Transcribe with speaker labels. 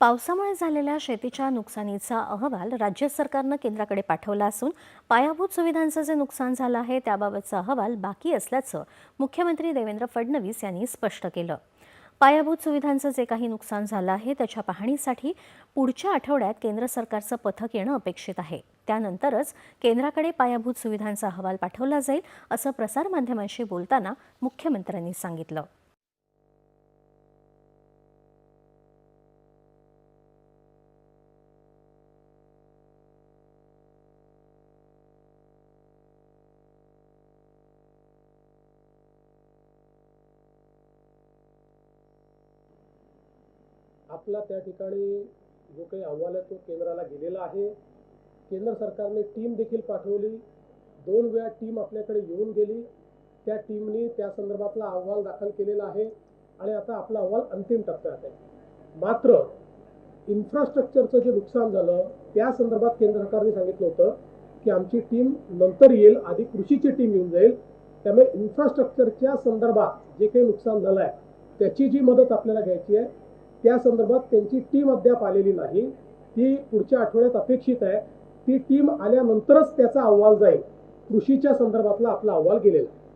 Speaker 1: पावसामुळे झालेल्या शेतीच्या नुकसानीचा अहवाल राज्य सरकारनं केंद्राकडे पाठवला असून पायाभूत सुविधांचं जे नुकसान झालं आहे त्याबाबतचा अहवाल बाकी असल्याचं मुख्यमंत्री देवेंद्र फडणवीस यांनी स्पष्ट केलं. पायाभूत सुविधांचं जे काही नुकसान झालं आहे त्याच्या पाहणीसाठी पुढच्या आठवड्यात केंद्र सरकारचं पथक येणं अपेक्षित आहे. त्यानंतरच केंद्राकडे पायाभूत सुविधांचा अहवाल पाठवला जाईल असं प्रसारमाध्यमांशी बोलताना मुख्यमंत्र्यांनी सांगितलं.
Speaker 2: आपला त्या ठिकाणी जो काही अहवाल आहे तो केंद्राला गेलेला आहे. केंद्र सरकारने टीम देखील पाठवली. दोन वेळा टीम आपल्याकडे येऊन गेली. त्या टीमनी त्या संदर्भातला अहवाल दाखल केलेला आहे. आणि आता आपला अहवाल अंतिम टप्प्यात आहे. मात्र इन्फ्रास्ट्रक्चरचं जे नुकसान झालं त्या संदर्भात केंद्र सरकारने सांगितलं होतं की आमची टीम नंतर येईल आधी कृषीची टीम येऊन जाईल. त्यामुळे इन्फ्रास्ट्रक्चरच्या संदर्भात जे काही नुकसान झालं आहे त्याची जी मदत आपल्याला घ्यायची आहे त्या संदर्भात त्यांची टीम अद्याप आलेली नाही. ती पुढच्या आठवड्यात अपेक्षित आहे. ती टीम आल्यानंतरच त्याचा अहवाल जाईल. कृषीच्या संदर्भातला आपला अहवाल गेलेला आहे.